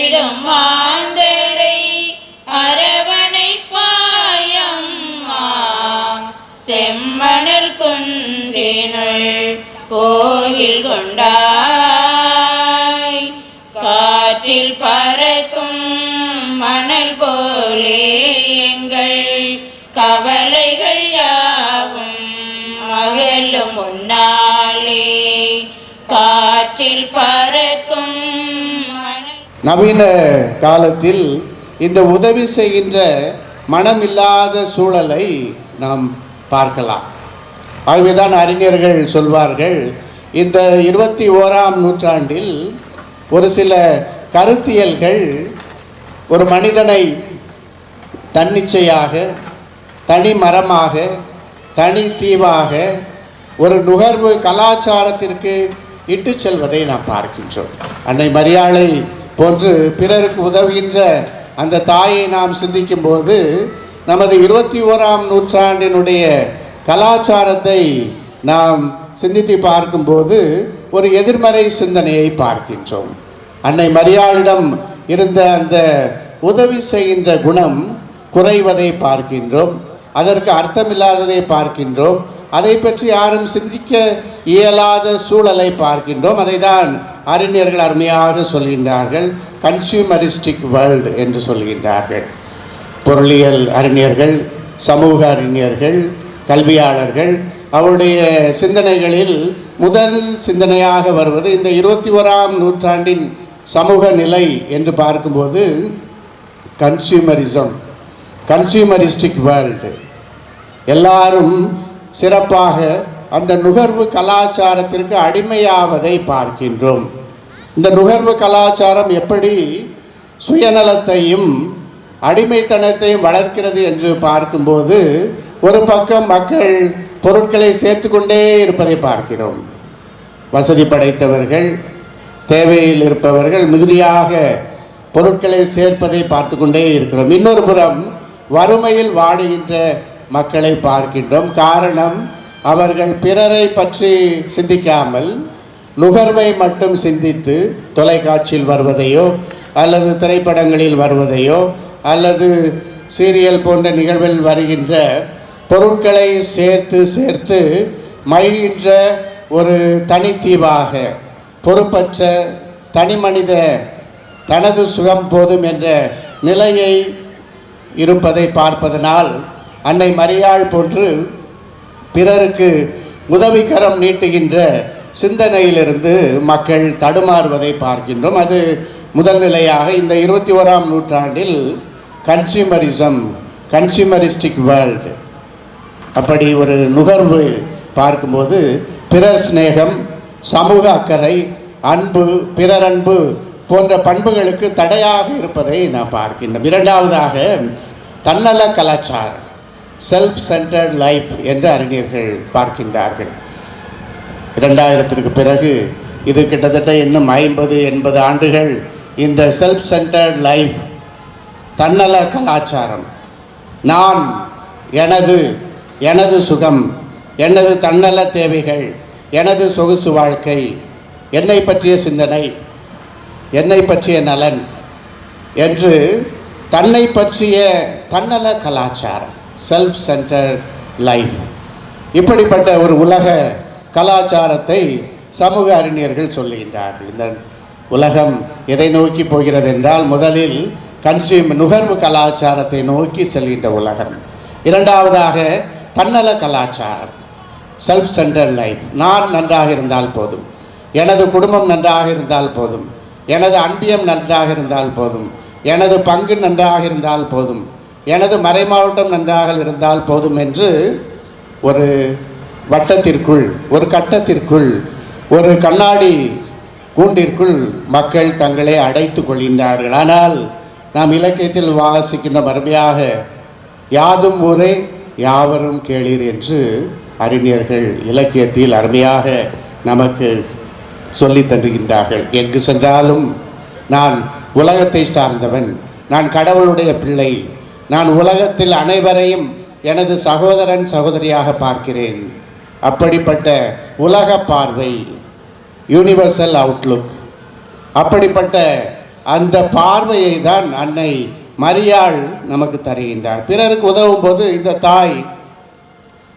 விடும் மாந்தரை அரவணைப்பாயம்மா செம்மணல் குன்றினுள் கோவில் கொண்டாய். காற்றில் பறக்கும் மணல் போலே எங்கள் கவலைகள் யாவும் அகலும் முன்னாலே. காற்றில் பறக்கும் நவீன காலத்தில் இந்த உதவி செய்கின்ற மனமில்லாத சூழலை நாம் பார்க்கலாம். ஆகவேதான் அறிஞர்கள் சொல்வார்கள் இந்த இருபத்தி ஓராம் நூற்றாண்டில் ஒரு சில கருத்தியல்கள் ஒரு மனிதனை தன்னிச்சையாக தனி மரமாக தனி தீவாக ஒரு நுகர்வு கலாச்சாரத்திற்கு இட்டு செல்வதை நாம் பார்க்கின்றோம். அன்னை மரியாளை போன்று பிறருக்கு உதவுகின்ற அந்த தாயை நாம் சிந்திக்கும் போது நமது இருபத்தி ஓராம் நூற்றாண்டினுடைய கலாச்சாரத்தை நாம் சிந்தித்து பார்க்கும்போது ஒரு எதிர்மறை சிந்தனையை பார்க்கின்றோம். அன்னை மரியாளிடம் இருந்த அந்த உதவி செய்கின்ற குணம் குறைவதை பார்க்கின்றோம். அதற்கு அர்த்தமில்லாததை பார்க்கின்றோம். அதை பற்றி யாரும் சிந்திக்க இயலாத சூழலை பார்க்கின்றோம். அதை தான் அறிஞர்கள் அருமையாக சொல்கின்றார்கள் கன்சியூமரிஸ்டிக் வேர்ல்டு என்று சொல்கின்றார்கள். பொருளியல் அறிஞர்கள் சமூக அறிஞர்கள் கல்வியாளர்கள் அவருடைய சிந்தனைகளில் முதல் சிந்தனையாக வருவது இந்த இருபத்தி ஓராம் நூற்றாண்டின் சமூக நிலை என்று பார்க்கும்போது கன்சியூமரிசம் கன்சியூமரிஸ்டிக் வேர்ல்டு எல்லாரும் சிறப்பாக அந்த நுகர்வு கலாச்சாரத்திற்கு அடிமையாவதை பார்க்கின்றோம். இந்த நுகர்வு கலாச்சாரம் எப்படி சுயநலத்தையும் அடிமைத்தனத்தையும் வளர்க்கிறது என்று பார்க்கும்போது ஒரு பக்கம் மக்கள் பொருட்களை சேர்த்து கொண்டே இருப்பதை பார்க்கிறோம். வசதி படைத்தவர்கள் தேவையில் இருப்பவர்கள் மிகுதியாக பொருட்களை சேர்ப்பதை பார்த்து கொண்டே இருக்கிறோம். இன்னொரு புறம் வறுமையில் வாடுகின்ற மக்களை பார்க்கின்றோம். காரணம் அவர்கள் பிறரை பற்றி சிந்திக்காமல் நுகர்வை மட்டும் சிந்தித்து தொலைக்காட்சியில் வருவதையோ அல்லது திரைப்படங்களில் வருவதையோ அல்லது சீரியல் போன்ற நிகழ்வில் வருகின்ற பொருட்களை சேர்த்து சேர்த்து மகிழ்கின்ற ஒரு தனித்தீவாக பொறுப்பற்ற தனிமனித தனது சுகம் போதும் என்ற நிலையை இருப்பதை பார்ப்பதனால் அன்னை மரியாள் போன்று பிறருக்கு உதவிக்கரம் நீட்டுகின்ற சிந்தனையிலிருந்து மக்கள் தடுமாறுவதை பார்க்கின்றோம். அது முதல் நிலையாக இந்த இருபத்தி ஓராம் நூற்றாண்டில் கன்சியூமரிசம் கன்சியூமரிஸ்டிக் வேர்ல்டு அப்படி ஒரு நுகர்வு பார்க்கும்போது பிறர் சிநேகம் சமூக அக்கறை அன்பு பிறரன்பு போன்ற பண்புகளுக்கு தடையாக இருப்பதை நாம் பார்க்கின்றோம். இரண்டாவதாக தன்னல கலாச்சாரம். செல்ஃப் சென்டர்ட் லைஃப் என்று அறிஞர்கள் பார்க்கின்றார்கள். இரண்டாயிரத்திற்கு பிறகு இது கிட்டத்தட்ட இன்னும் ஐம்பது எண்பது ஆண்டுகள் இந்த செல்ஃப் சென்டர்ட் லைஃப் தன்னல கலாச்சாரம். நான் எனது எனது சுகம் எனது தன்னல தேவைகள் எனது சொகுசு வாழ்க்கை என்னை பற்றிய சிந்தனை என்னை பற்றிய நலன் என்று தன்னை பற்றிய தன்னல கலாச்சாரம். செல்ஃப் சென்டர்ட் லைஃப் இப்படிப்பட்ட ஒரு உலக கலாச்சாரத்தை சமூக அறிஞர்கள் சொல்லுகின்றார்கள். இந்த உலகம் எதை நோக்கி போகிறது என்றால் முதலில் கன்சியூம் நுகர்வு கலாச்சாரத்தை நோக்கி செல்கின்ற உலகம். இரண்டாவதாக தன்னல கலாச்சாரம் செல்ஃப் சென்டர் லைஃப் நான் நன்றாக இருந்தால் போதும். எனது குடும்பம் நன்றாக இருந்தால் போதும். எனது அன்பியம் நன்றாக இருந்தால் போதும். எனது பங்கு நன்றாக இருந்தால் போதும். எனது மறைமாவட்டம் நன்றாக இருந்தால் போதும் என்று ஒரு வட்டத்திற்குள் ஒரு கட்டத்திற்குள் ஒரு கண்ணாடி கூண்டிற்குள் மக்கள் தங்களை அடைத்து கொள்கின்றார்கள். ஆனால் நாம் இலக்கியத்தில் வாசிக்கின்ற மறுமையாக யாதும் ஊரே யாவரும் கேளீர் என்று அறிஞர்கள் இலக்கியத்தில் அருமையாக நமக்கு சொல்லி தருகின்றார்கள் எங்கு சென்றாலும் நான் உலகத்தை சார்ந்தவன். நான் கடவுளுடைய பிள்ளை. நான் உலகத்தில் அனைவரையும் எனது சகோதரன் சகோதரியாக பார்க்கிறேன். அப்படிப்பட்ட உலக பார்வை யூனிவர்சல் அவுட்லுக் அப்படிப்பட்ட அந்த பார்வையை தான் அன்னை மரியாள் நமக்கு தருகின்றார். பிறருக்கு உதவும் போது இந்த தாய்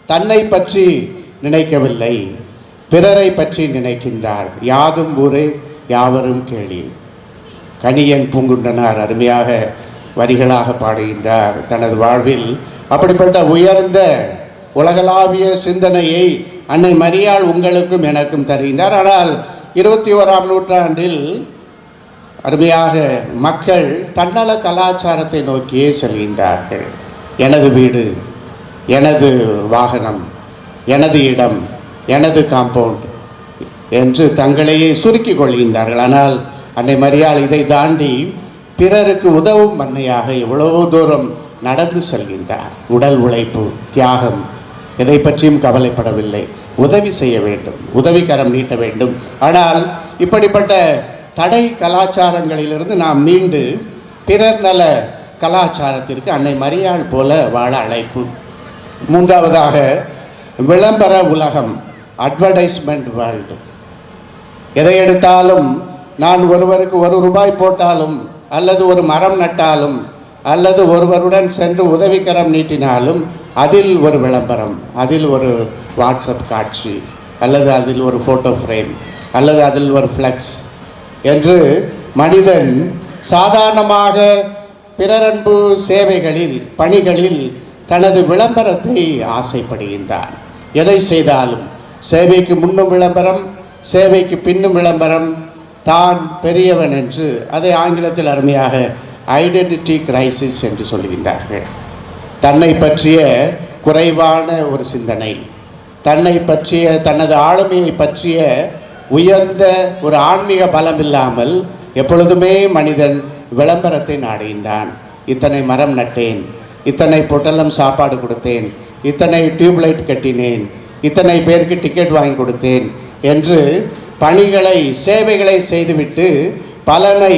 தன்னை பற்றி நினைக்கவில்லை. பிறரை பற்றி நினைக்கின்றார். யாதும் ஊரே யாவரும் கேளி கணியன் பூங்குண்டனார் அருமையாக வரிகளாக பாடுகின்றார். தனது வாழ்வில் அப்படிப்பட்ட உயர்ந்த உலகளாவிய சிந்தனையை அன்னை மரியாள் உங்களுக்கும் எனக்கும் தருகின்றார். ஆனால் இருபத்தி ஓராம் நூற்றாண்டில் அருமையாக மக்கள் தன்னல கலாச்சாரத்தை நோக்கியே செல்கின்றார்கள். எனது வீடு எனது வாகனம் எனது இடம் எனது காம்பவுண்ட் என்று தங்களையே சுருக்கிக் கொள்கின்றார்கள். ஆனால் அன்னை மரியாள் இதை தாண்டி பிறருக்கு உதவும் பண்ணையாக எவ்வளவு தூரம் நடந்து செல்கின்றார். உடல் உழைப்பு தியாகம் எதை பற்றியும் கவலைப்படவில்லை. உதவி செய்ய வேண்டும் உதவிக்கரம் நீட்ட வேண்டும். ஆனால் இப்படிப்பட்ட தடை கலாச்சாரங்களிலிருந்து நாம் மீண்டு பிறர் நல கலாச்சாரத்திற்கு அன்னை மரியாள் போல வாழ அழைப்பு. மூன்றாவதாக விளம்பர உலகம் அட்வர்டைஸ்மெண்ட் வேர்ல்டு எதை எடுத்தாலும் நான் ஒருவருக்கு ஒரு ரூபாய் போட்டாலும் அல்லது ஒரு மரம் நட்டாலும் அல்லது ஒருவருடன் சென்று உதவிக்கரம் நீட்டினாலும் அதில் ஒரு விளம்பரம் அதில் ஒரு வாட்ஸ்அப் காட்சி அல்லது அதில் ஒரு ஃபோட்டோ ஃப்ரேம் அல்லது அதில் ஒரு ஃப்ளெக்ஸ் என்று மனிதன் சாதாரணமாக பிறரன்பு சேவைகளில் பணிகளில் தனது விளம்பரத்தை ஆசைப்படுகின்றான். எதை செய்தாலும் சேவைக்கு முன்னும் விளம்பரம் சேவைக்கு பின்னும் விளம்பரம் தான் பெரியவன் என்று அதை ஆங்கிலத்தில் அருமையாக ஐடென்டிட்டி கிரைசிஸ் என்று சொல்கின்றார்கள். தன்னை பற்றிய குறைவான ஒரு சிந்தனை தன்னை பற்றிய தனது ஆளுமையை பற்றிய உயர்ந்த ஒரு ஆன்மீக பலம் இல்லாமல் எப்பொழுதுமே மனிதன் விளம்பரத்தை நாடுகின்றான். இத்தனை மரம் நட்டேன் இத்தனை பொட்டலம் சாப்பாடு கொடுத்தேன் இத்தனை டியூப்லைட் கட்டினேன் இத்தனை பேருக்கு டிக்கெட் வாங்கி கொடுத்தேன் என்று பணிகளை சேவைகளை செய்துவிட்டு பலனை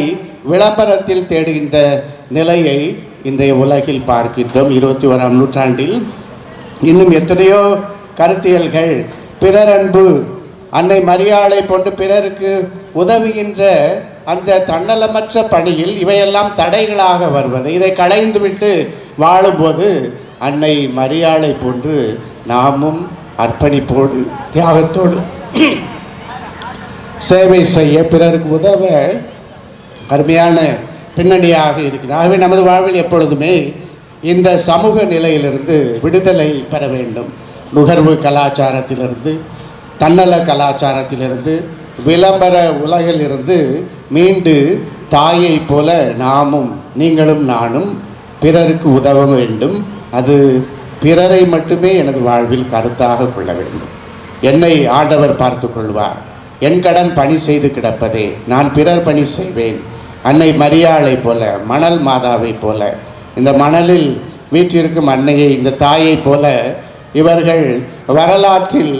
விளம்பரத்தில் தேடுகின்ற நிலையை இன்றைய உலகில் பார்க்கின்றோம். இருபத்தி ஓராம் நூற்றாண்டில் இன்னும் எத்தனையோ கருத்தியல்கள் பிறரன்பு அன்னை மரியாளை போன்று பிறருக்கு உதவுகின்ற அந்த தன்னலமற்ற பணியில் இவையெல்லாம் தடைகளாக வருவது. இதை களைந்துவிட்டு வாழும்போது அன்னை மரியாளை போன்று நாமும் அர்ப்பணிப்போடு தியாகத்தோடு சேவை செய்ய பிறருக்கு உதவ அருமையான பின்னணியாக இருக்கிறது ஆகவே நமது வாழ்வில் எப்பொழுதுமே இந்த சமூக நிலையிலிருந்து விடுதலை பெற வேண்டும். நுகர்வு கலாச்சாரத்திலிருந்து தன்னல கலாச்சாரத்திலிருந்து விளம்பர உலகிலிருந்து மீண்டு தாயை போல நாமும் நீங்களும் நானும் பிறருக்கு உதவ வேண்டும். அது பிறரை மட்டுமே எனது வாழ்வில் கருத்தாக கொள்ள வேண்டும். என்னை ஆண்டவர் பார்த்து கொள்வார். என் கடன் பணி செய்து கிடப்பதே நான் பிறர் பணி செய்வேன். அன்னை மரியாளை போல மணல் மாதாவை போல இந்த மணலில் வீற்றிருக்கும் அன்னையை இந்த தாயை போல இவர்கள் வரலாற்றில்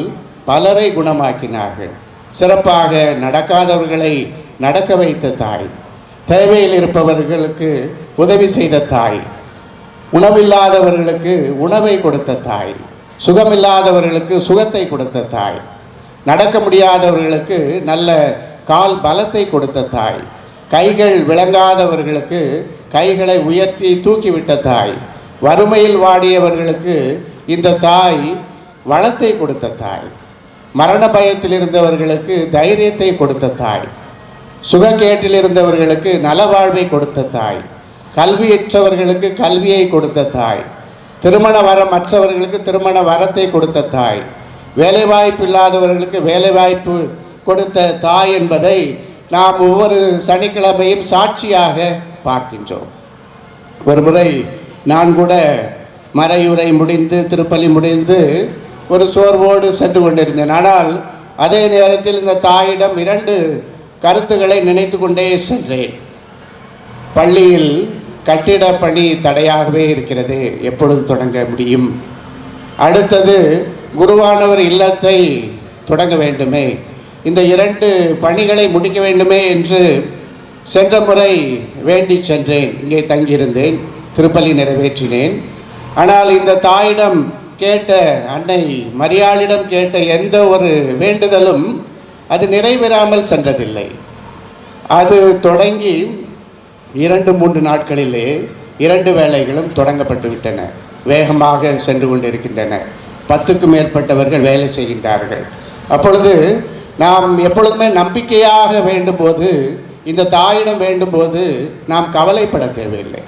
பலரை குணமாக்கினார்கள். சிறப்பாக நடக்காதவர்களை நடக்க வைத்த தாய் தேவையில் இருப்பவர்களுக்கு உதவி செய்த தாய் உணவில்லாதவர்களுக்கு உணவை கொடுத்த தாய் சுகமில்லாதவர்களுக்கு சுகத்தை கொடுத்த தாய் நடக்க முடியாதவர்களுக்கு நல்ல கால் பலத்தை கொடுத்த தாய். கைகள் விளங்காதவர்களுக்கு கைகளை உயர்த்தி தூக்கிவிட்ட தாய். வறுமையில் வாடியவர்களுக்கு இந்த தாய் வளத்தை கொடுத்த தாய். மரண பயத்தில் இருந்தவர்களுக்கு தைரியத்தை கொடுத்த தாய். சுகக்கேட்டில் இருந்தவர்களுக்கு நலவாழ்வை கொடுத்த தாய். கல்வியற்றவர்களுக்கு கல்வியை கொடுத்த தாய். திருமண வரம் மற்றவர்களுக்கு திருமண வரத்தை கொடுத்த தாய். வேலைவாய்ப்பு இல்லாதவர்களுக்கு வேலைவாய்ப்பு கொடுத்த தாய் என்பதை நாம் ஒவ்வொரு சனிக்கிழமையும் சாட்சியாக பார்க்கின்றோம். ஒரு முறை நான் கூட மறையுரை முடிந்து திருப்பலி முடிந்து ஒரு சோர்வோடு சென்று கொண்டிருந்தேன். ஆனால் அதே நேரத்தில் இந்த தாயிடம் இரண்டு கருத்துக்களை நினைத்து கொண்டே சென்றேன். பள்ளியில் கட்டிட பணி தடையாகவே இருக்கிறது. எப்பொழுது தொடங்க முடியும்? அடுத்தது குருவானவர் இல்லத்தை தொடங்க வேண்டுமே. இந்த இரண்டு பணிகளை முடிக்க வேண்டுமே என்று சென்ற முறை வேண்டி சென்றேன். இங்கே தங்கியிருந்தேன் திருப்பலி நிறைவேற்றினேன். ஆனால் இந்த தாயிடம் கேட்ட அன்னை மரியாளிடம் கேட்ட எந்த ஒரு வேண்டுதலும் அது நிறைவேறாமல் சென்றதில்லை. அது தொடங்கி இரண்டு மூன்று நாட்களிலே இரண்டு வேலைகளும் தொடங்கப்பட்டு விட்டன வேகமாக சென்று கொண்டிருக்கின்றன. பத்துக்கும் மேற்பட்டவர்கள் வேலை செய்கின்றார்கள். அப்பொழுது நாம் எப்பொழுதுமே நம்பிக்கையாக வேண்டும் போது இந்த தாயிடம் வேண்டும் போது நாம் கவலைப்பட தேவையில்லை.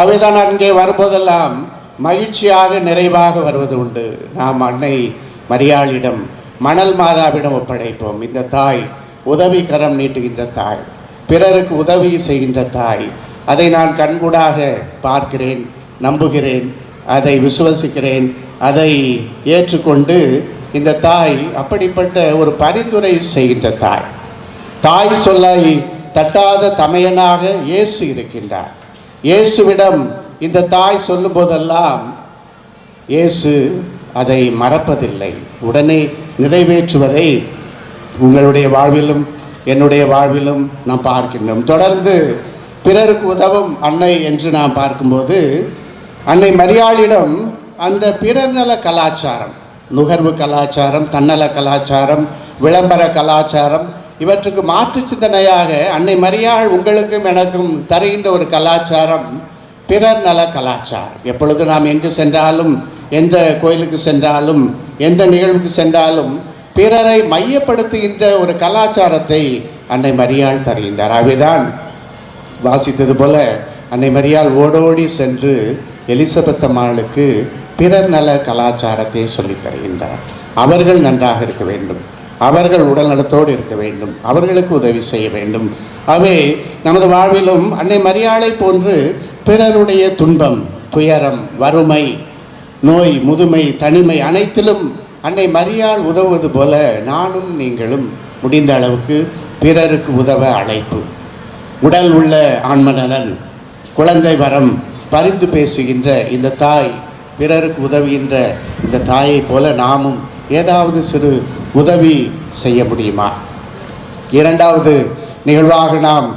அவைதான் அங்கே வரும்போதெல்லாம் மகிழ்ச்சியாக நிறைவாக வருவது உண்டு. நாம் அன்னை மரியாளிடம் மணல் மாதாவிடம் ஒப்படைப்போம். இந்த தாய் உதவி கரம் நீட்டுகின்ற தாய் பிறருக்கு உதவி செய்கின்ற தாய் அதை நான் கண்கூடாக பார்க்கிறேன் நம்புகிறேன் அதை விசுவசிக்கிறேன் அதை ஏற்றுக்கொண்டு இந்த தாய் அப்படிப்பட்ட ஒரு பரிந்துரை செய்கின்ற தாய். தாய் சொல்லை தட்டாத தமையனாக இயேசு இருக்கின்றார். இயேசுவிடம் இந்த தாய் சொல்லும் போதெல்லாம் இயேசு அதை மறப்பதில்லை. உடனே நிறைவேற்றுவதை உங்களுடைய வாழ்விலும் என்னுடைய வாழ்விலும் நாம் பார்க்கின்றோம். தொடர்ந்து பிறருக்கு உதவும் அன்னை என்று நாம் பார்க்கும்போது அன்னை மரியாளிடம் அந்த பிறர்நல கலாச்சாரம் நுகர்வு கலாச்சாரம் தன்னல கலாச்சாரம் விளம்பர கலாச்சாரம் இவற்றுக்கு மாற்று சிந்தனையாக அன்னை மரியாள் உங்களுக்கும் எனக்கும் தருகின்ற ஒரு கலாச்சாரம் பிறர் நல கலாச்சாரம். எப்பொழுது நாம் எங்கு சென்றாலும் எந்த கோயிலுக்கு சென்றாலும் எந்த நிகழ்வுக்கு சென்றாலும் பிறரை மையப்படுத்துகின்ற ஒரு கலாச்சாரத்தை அன்னை மரியாள் தருகின்றார். அவைதான் வாசித்தது போல அன்னை மரியாள் ஓடோடி சென்று எலிசபெத் அம்மாளுக்கு பிறர் நல கலாச்சாரத்தை சொல்லித் தருகின்றார். அவர்கள் நன்றாக இருக்க வேண்டும். அவர்கள் உடல் நலத்தோடு இருக்க வேண்டும். அவர்களுக்கு உதவி செய்ய வேண்டும். அவை நமது வாழ்விலும் அன்னை மரியாளை போன்று பிறருடைய துன்பம் துயரம் வறுமை நோய் முதுமை தனிமை அனைத்திலும் அன்னை மரியாள் உதவுவது போல நானும் நீங்களும் முடிந்த அளவுக்கு பிறருக்கு உதவ அழைப்பு. உடல் உள்ள ஆன்மநலன் குழந்தை வரம் பரிந்து பேசுகின்ற இந்த தாய் பிறருக்கு உதவுகின்ற இந்த தாயைப் போல நாமும் ஏதாவது சிறு உதவி செய்ய முடியுமா? இரண்டாவது நிகழ்வாக நாம்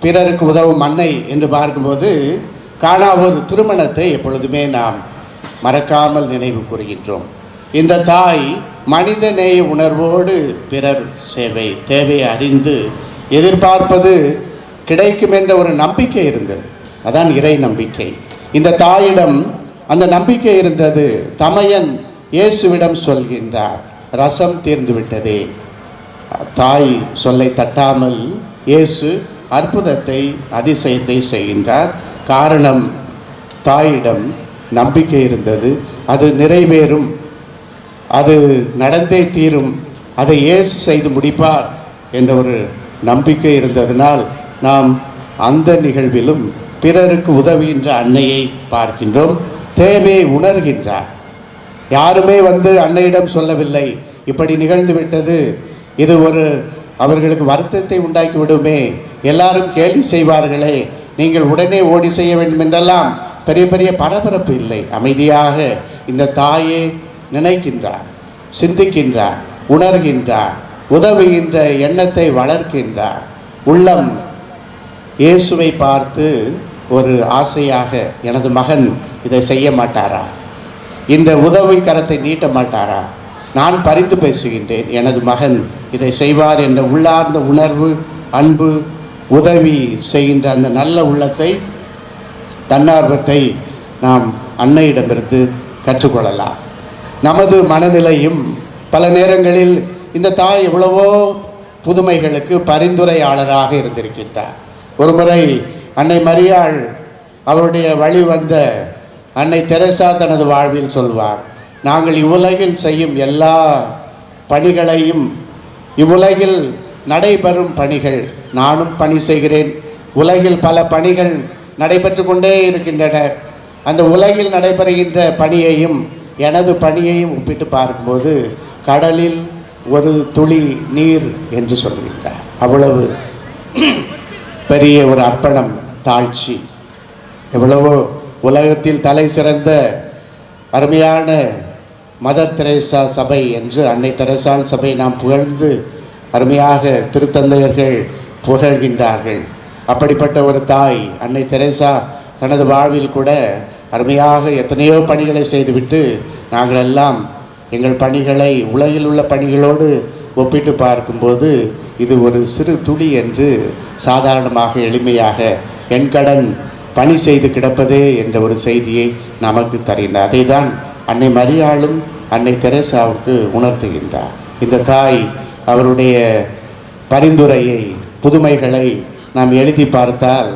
பிறருக்கு உதவும் அன்னை என்று பார்க்கும்போது காணா ஒரு திருமணத்தை எப்பொழுதுமே நாம் மறக்காமல் நினைவு கூறுகின்றோம். இந்த தாய் மனித நேய உணர்வோடு பிறர் சேவை தேவையை அறிந்து எதிர்பார்ப்பது கிடைக்கும் என்ற ஒரு நம்பிக்கை இருந்தது. அதான் இறை நம்பிக்கை. இந்த தாயிடம் அந்த நம்பிக்கை இருந்தது. தமையன் இயேசுவிடம் சொல்கின்றார் ரசம் தீர்ந்து விட்டதே தாய் சொல்லை தட்டாமல் இயேசு அற்புதத்தை அதிசயத்தை செய்கின்றார். காரணம் தாயிடம் நம்பிக்கை இருந்தது. அது நிறைவேறும். அது நடந்தே தீரும். அதை இயேசு செய்து முடிப்பார் என்ற ஒரு நம்பிக்கை இருந்ததனால் நாம் அந்த நிகழ்விலும் பிறருக்கு உதவுகின்ற அன்னையை பார்க்கின்றோம். தேவையை உணர்கின்றார். யாருமே வந்து அன்னையிடம் சொல்லவில்லை. இப்படி நிகழ்ந்து விட்டது. இது ஒரு அவர்களுக்கு வருத்தத்தை உண்டாக்கி விடுமே. எல்லாரும் கேலி செய்வார்களே. நீங்கள் உடனே ஓடி செய்ய வேண்டும் என்றெல்லாம் பெரிய பெரிய பரபரப்பு இல்லை. அமைதியாக இந்த தாயே நினைக்கின்றார் சிந்திக்கின்றார் உணர்கின்றார் உதவுகின்ற எண்ணத்தை வளர்க்கின்றார். உள்ளம் இயேசுவை பார்த்து ஒரு ஆசையாக எனது மகன் இதை செய்ய மாட்டாரா? இந்த உதவி கரத்தை நீட்ட மாட்டாரா? நான் பரிந்து பேசுகின்றேன் எனது மகன் இதை செய்வார் என்ற உள்ளார்ந்த உணர்வு அன்பு உதவி செய்கின்ற அந்த நல்ல உள்ளத்தை தன்னார்வத்தை நாம் அன்னையிடமிருந்து கற்றுக்கொள்ளலாம். நமது மனநிலையும் பல நேரங்களில் இந்த தாய் எவ்வளவோ புதுமைகளுக்கு பரிந்துரையாளராக இருந்திருக்கின்றார். ஒருமுறை அன்னை மரியாள் அவருடைய வழி வந்த அன்னை தெரசா தனது வாழ்வில் சொல்வார் நாங்கள் இவ்வுலகில் செய்யும் எல்லா பணிகளையும் இவ்வுலகில் நடைபெறும் பணிகள் நானும் பணி செய்கிறேன். உலகில் பல பணிகள் நடைபெற்று கொண்டே இருக்கின்றன. அந்த உலகில் நடைபெறுகின்ற பணியையும் எனது பணியையும் ஒப்பிட்டு பார்க்கும்போது கடலில் ஒரு துளி நீர் என்று சொல்கின்றார். அவ்வளவு பெரிய ஒரு அர்ப்பணம். தாழ்ச்சி. எவ்வளவோ உலகத்தில் தலை சிறந்த அருமையான மதர் தெரேசா சபை என்று அன்னை தெரேசால் சபை நாம் புகழ்ந்து அருமையாக திருத்தந்தையர்கள் புகழ்கின்றார்கள். அப்படிப்பட்ட ஒரு தாய் அன்னை தெரேசா தனது வாழ்வில் கூட அருமையாக எத்தனையோ பணிகளை செய்துவிட்டு நாங்கள் எல்லாம் எங்கள் பணிகளை உலகில் உள்ள பணிகளோடு ஒப்பிட்டு பார்க்கும்போது இது ஒரு சிறு துளி என்று சாதாரணமாக எளிமையாக என் கடன் பணி செய்து கிடப்பதே என்ற ஒரு செய்தியை நமக்கு தருகின்றார் அதை தான் அன்னை மரியாளும் அன்னை தெரேசாவுக்கு உணர்த்துகின்றார். இந்த தாய் அவருடைய பரிந்துரையை புதுமைகளை நாம் எழுதி பார்த்தால்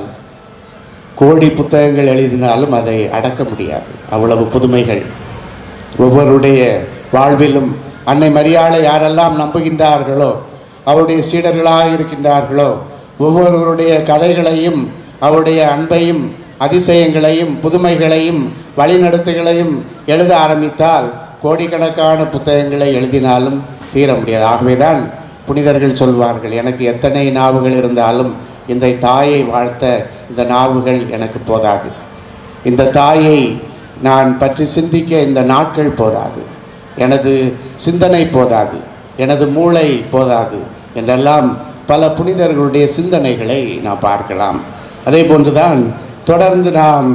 கோடி புத்தகங்கள் எழுதினாலும் அதை அடக்க முடியாது. அவ்வளவு புதுமைகள். ஒவ்வொருடைய வாழ்விலும் அன்னை மரியாதை யாரெல்லாம் நம்புகின்றார்களோ அவருடைய சீடர்களாக இருக்கின்றார்களோ ஒவ்வொருவருடைய கதைகளையும் அவருடைய அன்பையும் அதிசயங்களையும் புதுமைகளையும் வழிநடத்துகளையும் எழுத ஆரம்பித்தால் கோடிக்கணக்கான புத்தகங்களை எழுதினாலும் தீர முடியாது. ஆகவேதான் புனிதர்கள் சொல்வார்கள் எனக்கு எத்தனை நாவுகள் இருந்தாலும் இந்த தாயை வாழ்த்த இந்த நாவுகள் எனக்கு போதாது. இந்த தாயை நான் பற்றி சிந்திக்க இந்த நாட்கள் போதாது. எனது சிந்தனை போதாது. எனது மூளை போதாது. என்றெல்லாம் பல புனிதர்களுடைய சிந்தனைகளை நாம் பார்க்கலாம். அதே போன்றுதான் தொடர்ந்து நாம்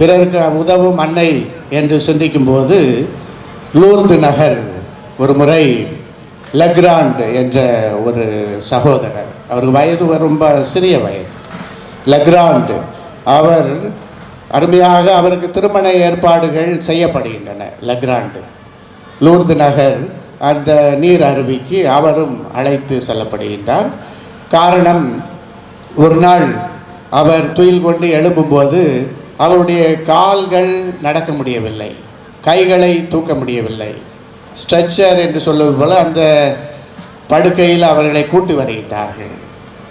பிறருக்கு உதவும் அன்னை என்று சிந்திக்கும்போது லூர்து நகர் ஒரு முறை லக்ராண்ட் என்ற ஒரு சகோதரர் அவருக்கு வயது ரொம்ப சிறிய வயது. லக்ராண்ட் அவர் அருமையாக அவருக்கு திருமண ஏற்பாடுகள் செய்யப்படுகின்றன லக்ராண்டு. லூர்து நகர் அந்த நீர் அருவிக்கு அவரும் அழைத்து செல்லப்படுகின்றார். காரணம் ஒரு நாள் அவர் துயில் கொண்டு எழும்பும்போது அவருடைய கால்கள் நடக்க முடியவில்லை. கைகளை தூக்க முடியவில்லை. ஸ்ட்ரெச்சர் என்று சொல்வது போல அந்த படுக்கையில் அவர்களை கூட்டி வருகின்றார்கள்.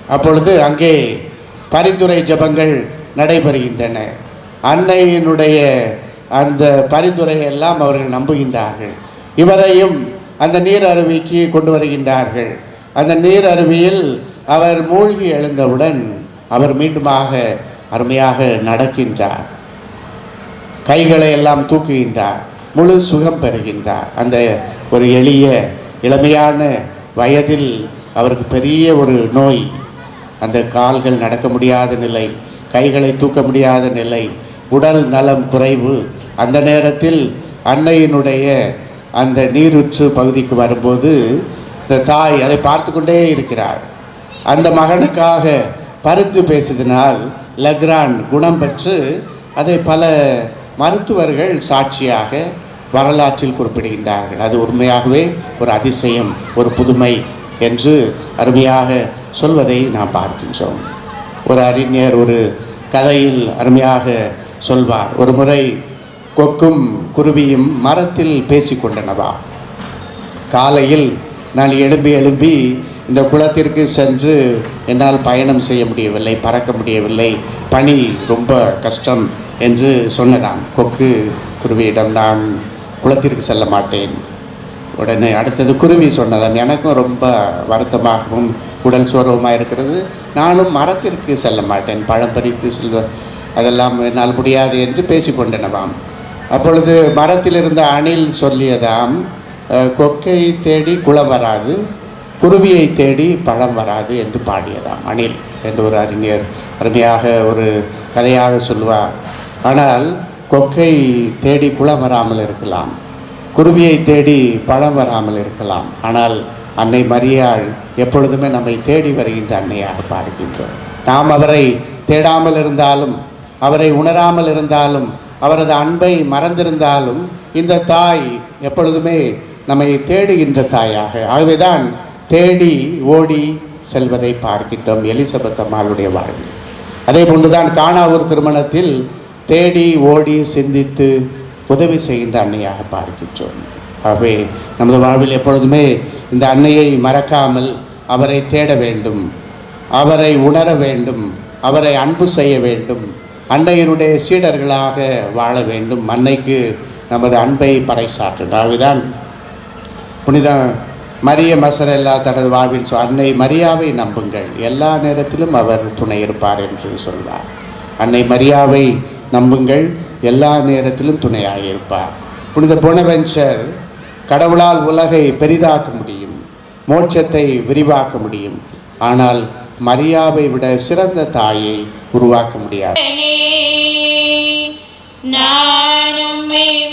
அப்பொழுது அங்கே பரிந்துரை ஜெபங்கள் நடைபெறுகின்றன. அன்னையினுடைய அந்த பரிந்துரையை எல்லாம் அவர்கள் நம்புகின்றார்கள். இவரையும் அந்த நீர் அருவிக்கு கொண்டு வருகின்றார்கள். அந்த நீர் அருவியில் அவர் மூழ்கி எழுந்தவுடன் அவர் மீண்டுமாக அருமையாக நடக்கின்றார். கைகளை எல்லாம் தூக்குகின்றார். முழு சுகம் பெறுகின்றார். அந்த ஒரு எளிய இளமையான வயதில் அவருக்கு பெரிய ஒரு நோய். அந்த கால்கள் நடக்க முடியாத நிலை கைகளை தூக்க முடியாத நிலை உடல் நலம் குறைவு. அந்த நேரத்தில் அன்னையினுடைய அந்த நீருற்று பகுதிக்கு வரும்போது இந்த தாய் அதை பார்த்து கொண்டே இருக்கிறார் அந்த மகனுக்காக பருத்து பேசியதினால் லக்ரான் குணம் பெற்று அதை பல மருத்துவர்கள் சாட்சியாக வரலாற்றில் குறிப்பிடுகின்றார்கள். அது உண்மையாகவே ஒரு அதிசயம் ஒரு புதுமை என்று அருமையாக சொல்வதை நாம் பார்க்கின்றோம். ஒரு அறிஞர் ஒரு கதையில் அருமையாக சொல்வார் ஒரு முறை கொக்கும் குருவியும் மரத்தில் பேசிக்கொண்டனவா? காலையில் நான் எழும்பி எழும்பி இந்த குளத்திற்கு சென்று என்னால் பயணம் செய்ய முடியவில்லை பறக்க முடியவில்லை. பனி ரொம்ப கஷ்டம் என்று சொன்னதாம். கொக்கு குருவியிடம் நான் குளத்திற்கு செல்ல மாட்டேன். உடனே அடுத்தது குருவி சொன்னதாம். எனக்கும் ரொம்ப வருத்தமாகவும் உடல் சோர்வமாக இருக்கிறது. நானும் மரத்திற்கு செல்ல மாட்டேன். பழம் பறித்து செல்வ அதெல்லாம் என்னால் முடியாது என்று பேசிக்கொண்டனவாம். அப்பொழுது மரத்தில் இருந்த அணில் சொல்லியதாம் கொக்கை தேடி குளம் வராது. குருவியை தேடி பழம் வராது என்று பாடியதாம். அணில் என்று ஒரு அறிஞர் அருமையாக ஒரு கதையாக சொல்லுவார். ஆனால் கொக்கை தேடி குளம் வராமல் இருக்கலாம். குருவியை தேடி பழம் வராமல் இருக்கலாம். ஆனால் அன்னை மரியாள் எப்பொழுதுமே நம்மை தேடி வருகின்ற அன்னையாக பார்க்கின்றோம் நாம் அவரை தேடாமல் இருந்தாலும் அவரை உணராமல் இருந்தாலும் அவரது அன்பை மறந்திருந்தாலும் இந்த தாய் எப்பொழுதுமே நம்மை தேடுகின்ற தாயாக. ஆகவேதான் தேடி ஓடி செல்வதை பார்க்கின்றோம் எலிசபெத் அம்மாளுடைய வாழ்வில். அதே போன்றுதான் காணாவூர் திருமணத்தில் தேடி ஓடி சிந்தித்து உதவி செய்கின்ற அன்னையாக பார்க்கின்றோம். ஆகவே நமது வாழ்வில் எப்பொழுதுமே இந்த அன்னையை மறக்காமல் அவரை தேட வேண்டும் அவரை உணர வேண்டும் அவரை அன்பு செய்ய வேண்டும் அன்னையினுடைய சீடர்களாக வாழ வேண்டும். அன்னைக்கு நமது அன்பை பறைசாற்றும். ஆகவேதான் புனித மரிய மசரல்லா தனது வாழ்வில் அன்னை மரியாவை நம்புங்கள். எல்லா நேரத்திலும் அவர் துணை இருப்பார் என்று சொல்வார். அன்னை மரியாவை நம்புங்கள். எல்லா நேரத்திலும் துணையாக இருப்பார். புனித புனவெஞ்சர் கடவுளால் உலகை பெரிதாக்க முடியும். மோட்சத்தை விரிவாக்க முடியும். ஆனால் மரியாவை விட சிறந்த தாயை உருவாக்க முடியாது. நான் உம்மை